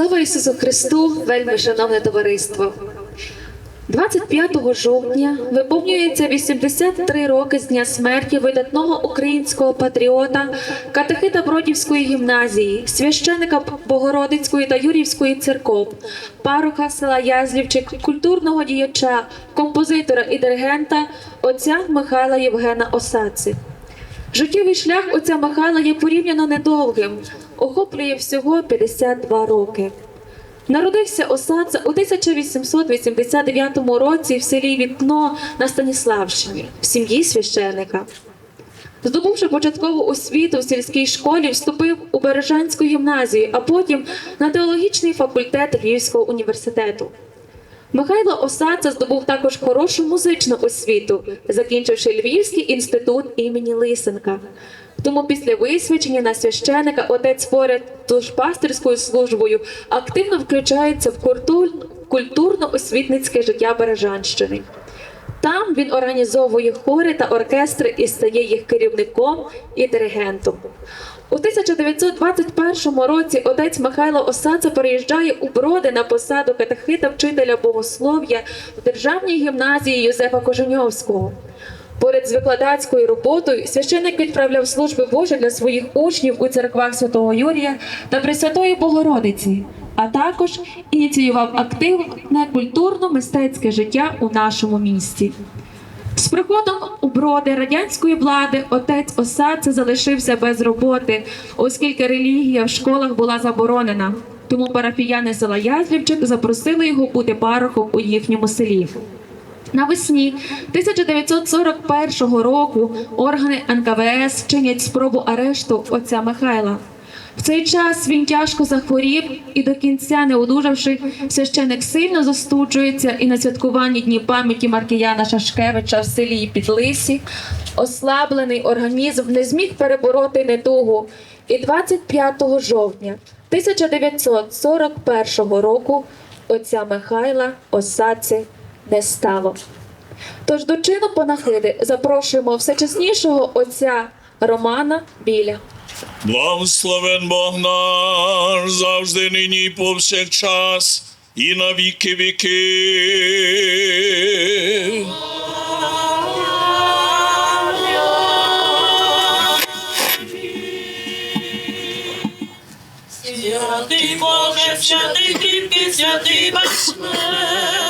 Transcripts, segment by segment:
Слава Ісусу Христу, вельми шановне товариство! 25 жовтня виповнюється 83 роки з дня смерті видатного українського патріота, катехита Бродівської гімназії, священика Богородицької та Юрівської церков, пароха села Язлівчик, культурного діяча, композитора і диригента отця Михайла Євгена Осаци. Життєвий шлях отця Михайла є порівняно недовгим, охоплює всього 52 роки. Народився Осадца у 1889 році в селі Вікно на Станіславщині в сім'ї священика. Здобувши початкову освіту в сільській школі, вступив у Бережанську гімназію, а потім на теологічний факультет Львівського університету. Михайло Осадца здобув також хорошу музичну освіту, закінчивши Львівський інститут імені Лисенка. Тому після висвячення на священика отець поряд з пастирською службою активно включається в культурно-освітницьке життя Бережанщини. Там він організовує хори та оркестри і стає їх керівником і диригентом. У 1921 році отець Михайло Осадца переїжджає у Броди на посаду катехита вчителя богослов'я в державній гімназії Юзефа Коженьовського. Поряд з викладацькою роботою священник відправляв служби Божі для своїх учнів у церквах Святого Юрія та Пресвятої Богородиці, а також ініціював активне культурно-мистецьке життя у нашому місті. З приходом у броди радянської влади отець Осадце залишився без роботи, оскільки релігія в школах була заборонена. Тому парафіяни села Язлівчик запросили його бути парохом у їхньому селі. Навесні 1941 року органи НКВС чинять спробу арешту отця Михайла. В цей час він тяжко захворів і до кінця не одужавши, священик сильно застуджується і на святкуванні дні пам'яті Маркіяна Шашкевича в селі Підлисі ослаблений організм не зміг перебороти недугу. І 25 жовтня 1941 року отця Михайла Осадці не стало. Тож до чину панахиди запрошуємо всечеснішого отця Романа Біля. Благословен Бог наш завжди нині і повсякчас і на віки віки. Святий Боже, святий кріпкий, святий безсмертний,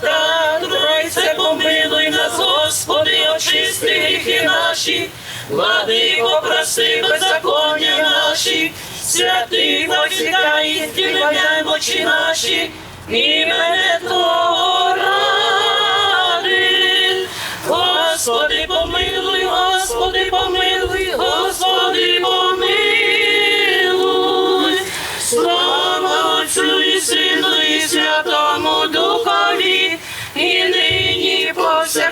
Пресвята Тройце, помилуй нас, Господи, очисти гріхи наші, владико, прости беззаконня наші, святий і здіймаємо очі наші, імене Твого ради. Господи, помилуй, Господи, помилуй, Господи,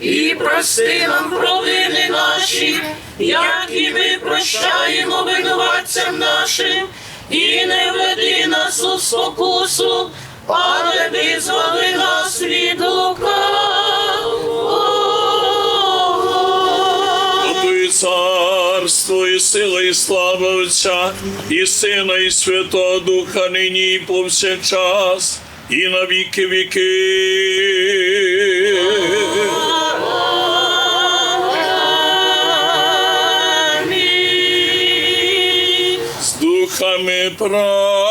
і прости нам провини наші, як і ми прощаємо винуватцям нашим, і не веди нас у спокусу, але визволи нас від. Тобі царство і сила, і слава Отця, і Сина, і Святого Духа, нині і повсякчас, і на віки віки. Déjame pronto.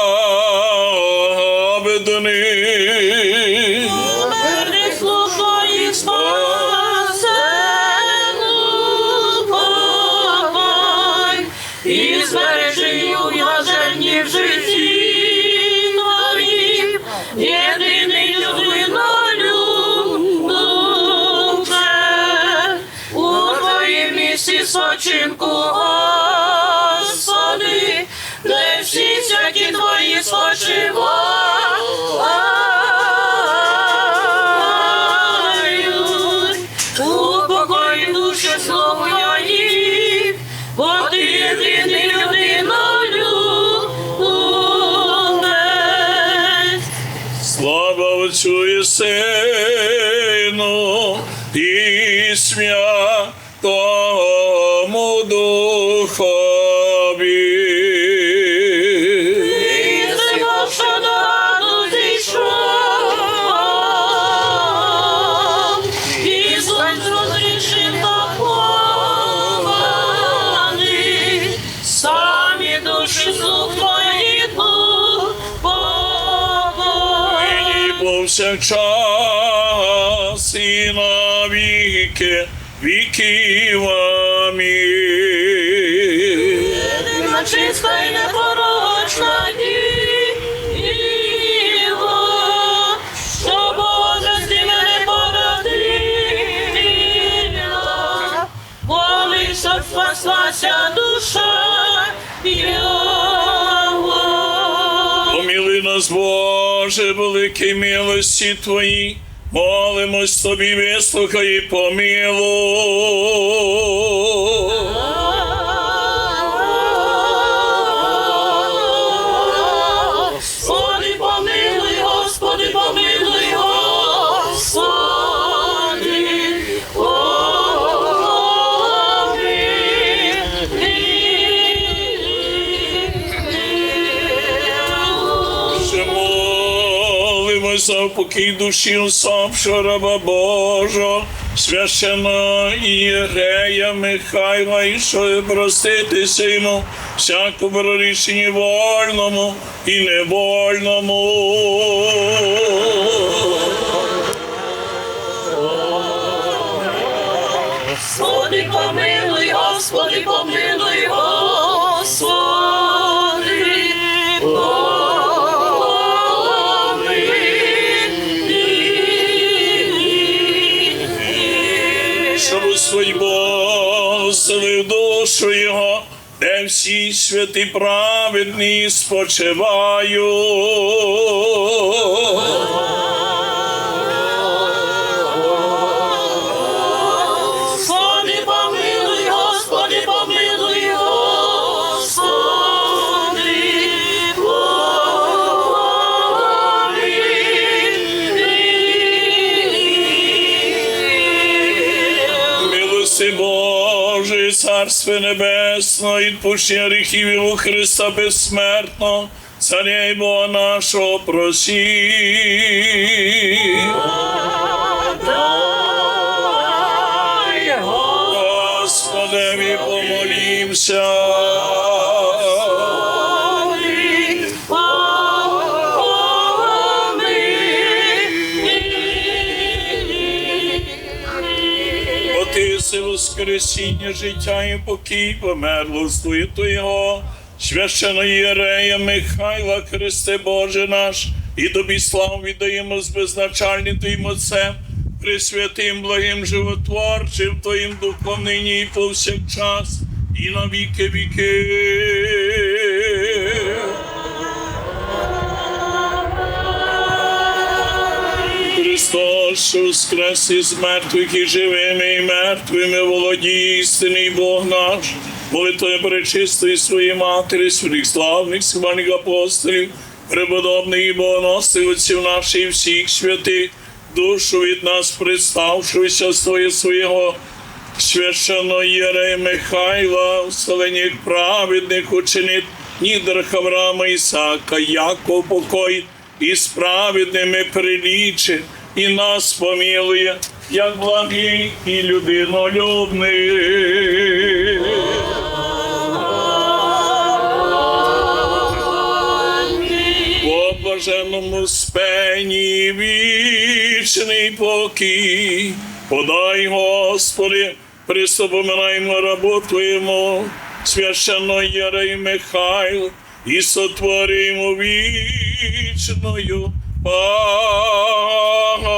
І Амінь. Єдина чиста і непорочна діва, що Божості мене породила, молися, спаслася душа Його. Поміли нас, Боже, великій милості Твої, молимось собі, вислухай і помилуй. Покій душі усопшого раба Божого, священа Єрея Михайла, і що проститися йому всяку прорішенні вольному і невольному. Господи, помилуй, Господи, помилуй, всі святі праведні спочивають. Божий, Небесно, і відпущення гріхів у Христа безсмертно, Царя й Бога нашого просі. Господи, ми помолімся. Ти воскресіння, життя і покій померло слуїту його, священо Єрея Михайла, Христе Боже наш, і тобі славу віддаємо з безначальним Твоїм Отцем, присвятим, благим животворчим Твоїм духом нині і повсякчас, і на віки віки. Христос, що воскрес із мертвих і живими, і мертвими володіє істинний Бог наш, молитвою пречистої своєї матері, своїх славних схвальних апостолів, преподобних і богоносних отців наших і всіх святих, душу від нас представшуюся своє свого священного Єрея Михайла, вселення праведних ученит Нідер Хаврама Ісака, Яков покой, і з праведними приліче, і нас помілує, як благий і людинолюбний. безсонному спені вічний покій. Подай, Господи, приступоминаємо рабу Твоєму, священно Єрей Михайл, і сотворимо вічною пам'ять.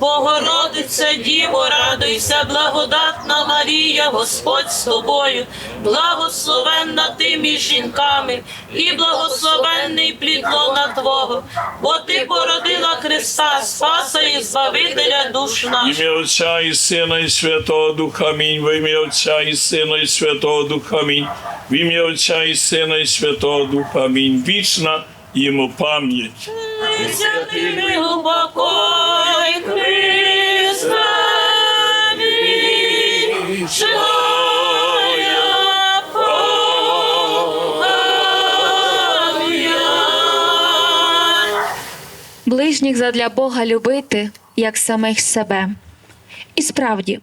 Богородице, Діво, радуйся, благодатна Марія, Господь з тобою, благословенна ти між жінками, і благословенний плід лона Твого, бо ти породила Христа, Спаса і Збавителя душ наших. Ім'я Отця і Сина, і Святого Духа Амінь. В ім'я Отця і Сина, і Святого Духа Амінь. В ім'я Отця і Сина, і Святого Духа Амінь. Вічна йому пам'ять. Ближніх задля Бога любити, як самих себе. І справді,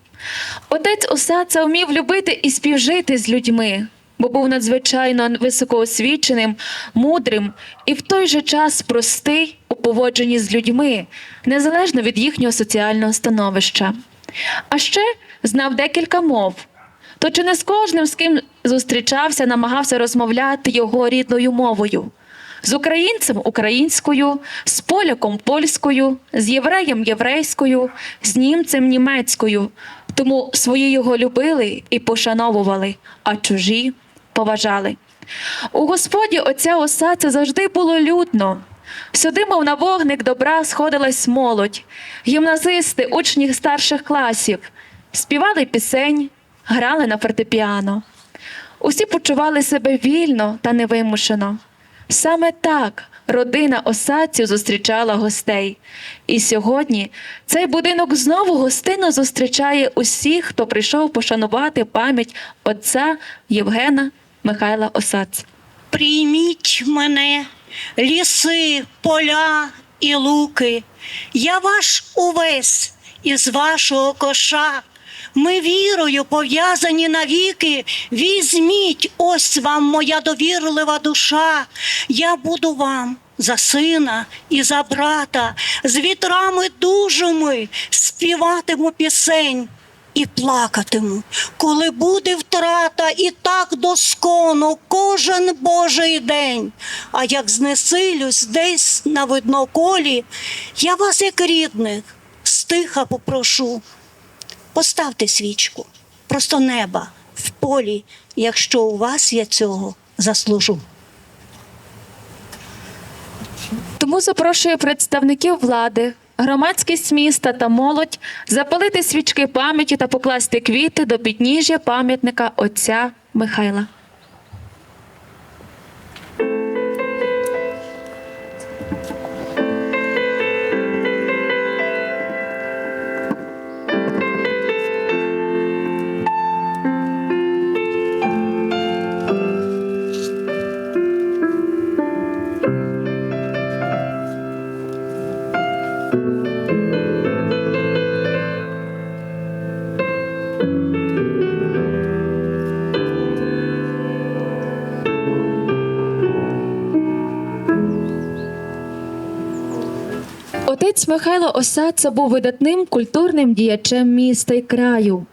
отець Осадца вмів любити і співжити з людьми, бо був надзвичайно високоосвіченим, мудрим і в той же час простий у поводженні з людьми, незалежно від їхнього соціального становища. А ще знав декілька мов. То чи не з кожним, з ким зустрічався, намагався розмовляти його рідною мовою? З українцем українською, з поляком польською, з євреєм єврейською, з німцем німецькою. Тому свої його любили і пошановували, а чужі поважали. У господі отця оса це завжди було людно. Сюди, мов на вогник добра, сходилась молодь, гімназисти, учні старших класів, співали пісень, грали на фортепіано. Усі почували себе вільно та невимушено. Саме так родина осадців зустрічала гостей. І сьогодні цей будинок знову гостинно зустрічає усіх, хто прийшов пошанувати пам'ять отця Євгена Михайла Осадця. Прийміть мене, ліси, поля і луки, я ваш увесь із вашого коша. Ми вірою пов'язані навіки. Візьміть, ось вам моя довірлива душа. Я буду вам за сина і за брата, з вітрами дужими співатиму пісень і плакатиму, коли буде втрата, і так доскону кожен божий день. А як знесилюсь десь на видноколі, я вас, як рідних, стиха попрошу. Поставте свічку, просто неба в полі, якщо у вас я цього заслужу. Тому запрошую представників влади, громадськість міста та молодь запалити свічки пам'яті та покласти квіти до підніжжя пам'ятника отця Михайла. Михайло Осадца був видатним культурним діячем міста й краю.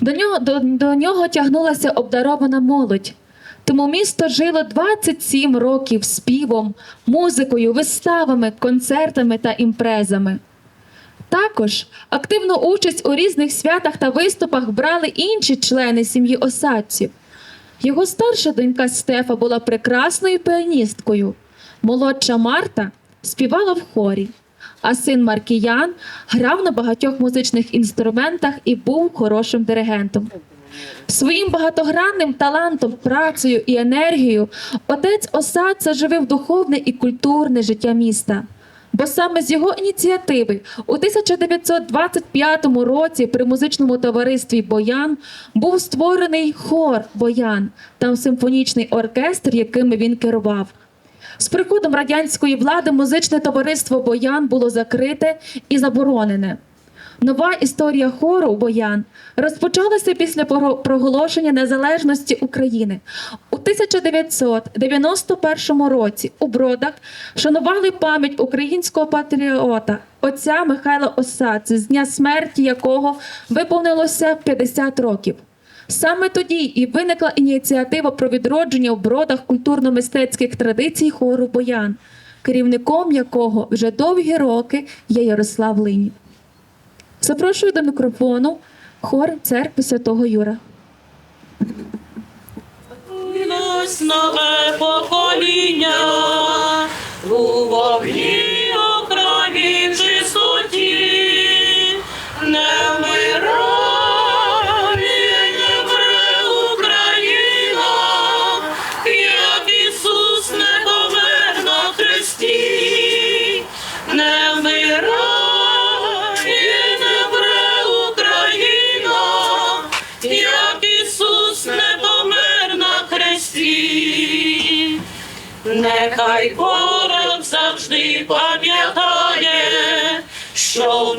До нього, до, до нього тягнулася обдарована молодь. Тому місто жило 27 років співом, музикою, виставами, концертами та імпрезами. Також активну участь у різних святах та виступах брали інші члени сім'ї осадців. Його старша донька Стефа була прекрасною піаністкою. Молодша Марта співала в хорі, а син Маркіян грав на багатьох музичних інструментах і був хорошим диригентом. Своїм багатогранним талантом, працею і енергією отець Осадца живив духовне і культурне життя міста. Бо саме з його ініціативи у 1925 році при музичному товаристві Боян був створений хор Боян та симфонічний оркестр, якими він керував. З приходом радянської влади музичне товариство Боян було закрите і заборонене. Нова історія хору Боян розпочалася після проголошення незалежності України. У 1991 році у Бродах шанували пам'ять українського патріота отця Михайла Осадці, з дня смерті якого виповнилося 50 років. Саме тоді і виникла ініціатива про відродження в бродах культурно-мистецьких традицій хору Боян, керівником якого вже довгі роки є Ярослав Линів. Запрошую до мікрофону хор церкви Святого Юра. Нове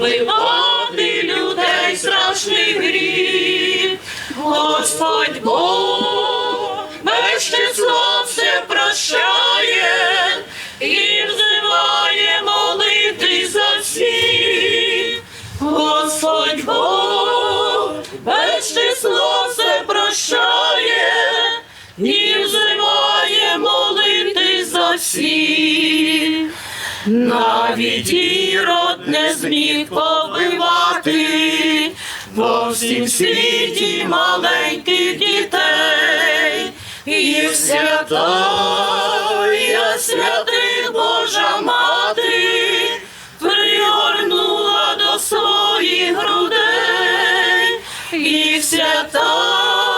що людей страшний гріх. Господь Бог без числа все прощає і взиває молити за всіх. Господь Бог без числа все прощає і взиває молити за всіх. Навіть ірод не зміг побивати по всім світі маленьких дітей, їх святая, святих Божа мати, пригорнула до своїх грудей, їх святая,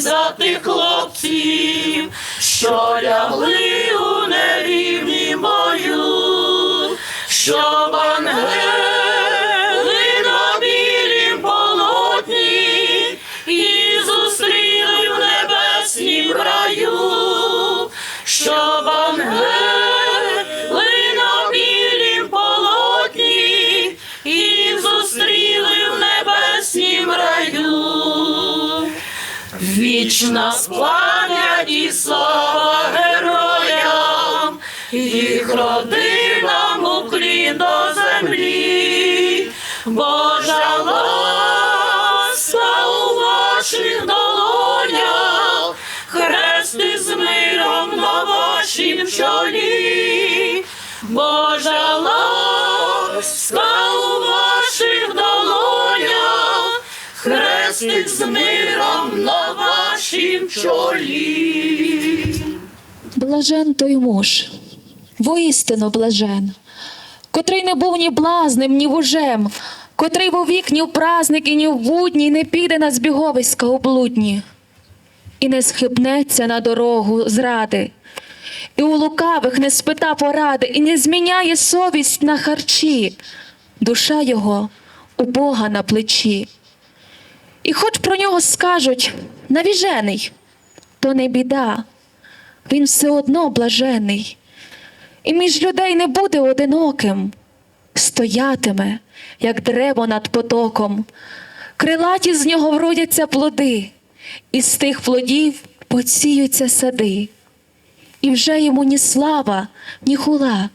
за тих хлопців, що лягли у нерівні бою, щоб ангели Вічна і слава героям, їх родинам уклін до землі, Божа ласка у ваших долонях, хрести з миром на вашім чолі, Божа ласка хрестик з миром на вашім чолі. Блажен той муж, воістину блажен, котрий не був ні блазнем, ні вужем, котрий вовік ні в праздник і ні в будні не піде на збіговиська облудні, і не схибнеться на дорогу зради, і у лукавих не спита поради, і не зміняє совість на харчі, душа його у Бога на плечі. І хоч про нього скажуть навіжений, то не біда. Він все одно блажений, і між людей не буде одиноким, стоятиме, як дерево над потоком, Крилаті з нього вродяться плоди, і з тих плодів посіються сади. І вже йому ні слава, ні хула.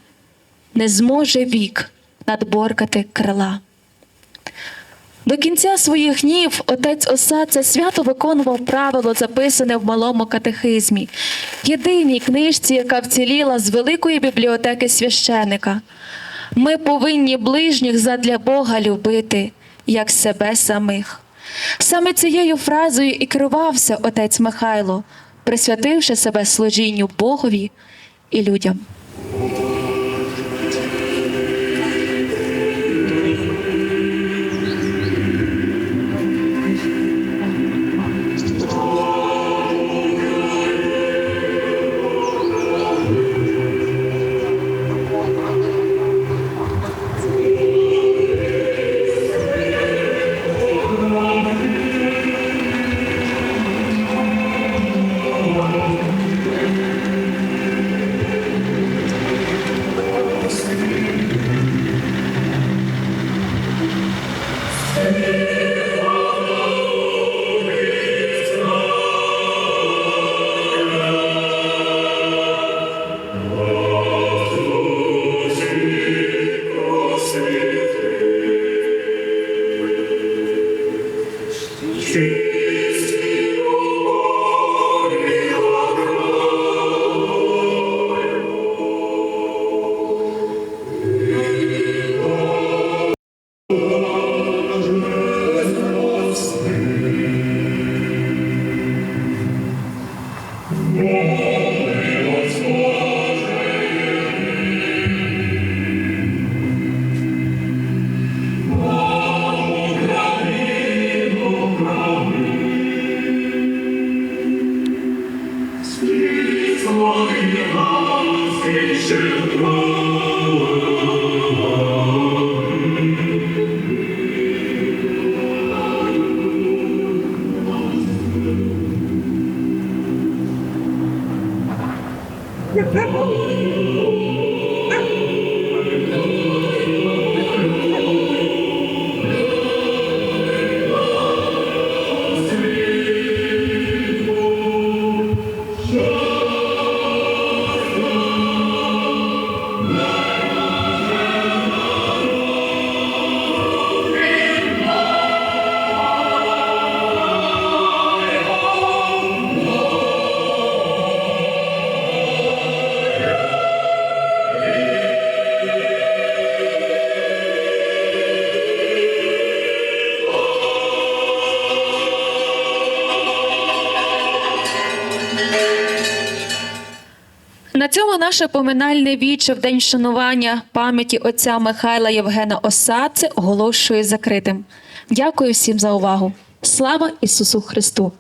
Не зможе вік надборкати крила. До кінця своїх днів отець Осадце свято виконував правило, записане в малому катехизмі, єдиній книжці, яка вціліла з великої бібліотеки священика. Ми повинні ближніх задля Бога любити, як себе самих. Саме цією фразою і керувався отець Михайло, присвятивши себе служінню Богові і людям. Наше поминальне віче в день шанування пам'яті отця Михайла Євгена Осадце оголошує закритим. Дякую всім за увагу. Слава Ісусу Христу!